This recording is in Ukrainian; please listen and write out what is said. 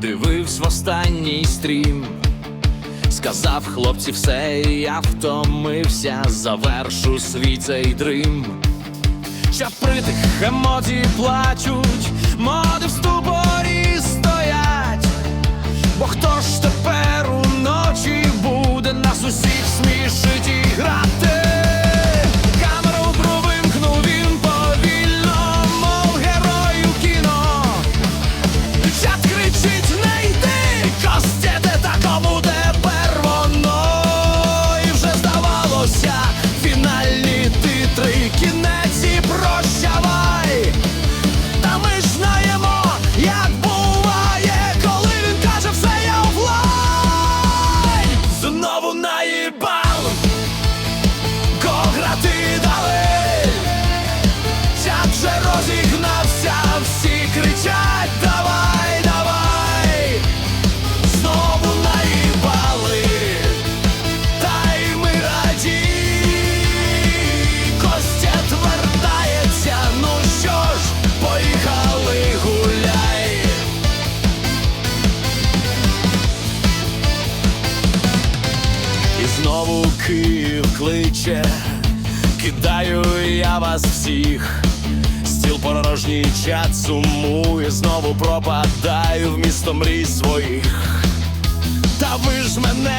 дивився в останній стрім. Сказав хлопці, все, я втомився, завершу свій цей дрим. Що притих емоцій плачуть, looking there. знову Київ кличе, кидаю я вас всіх, стіл порожній чат сумує, знову пропадаю в місто мрій своїх. Та ви ж мене.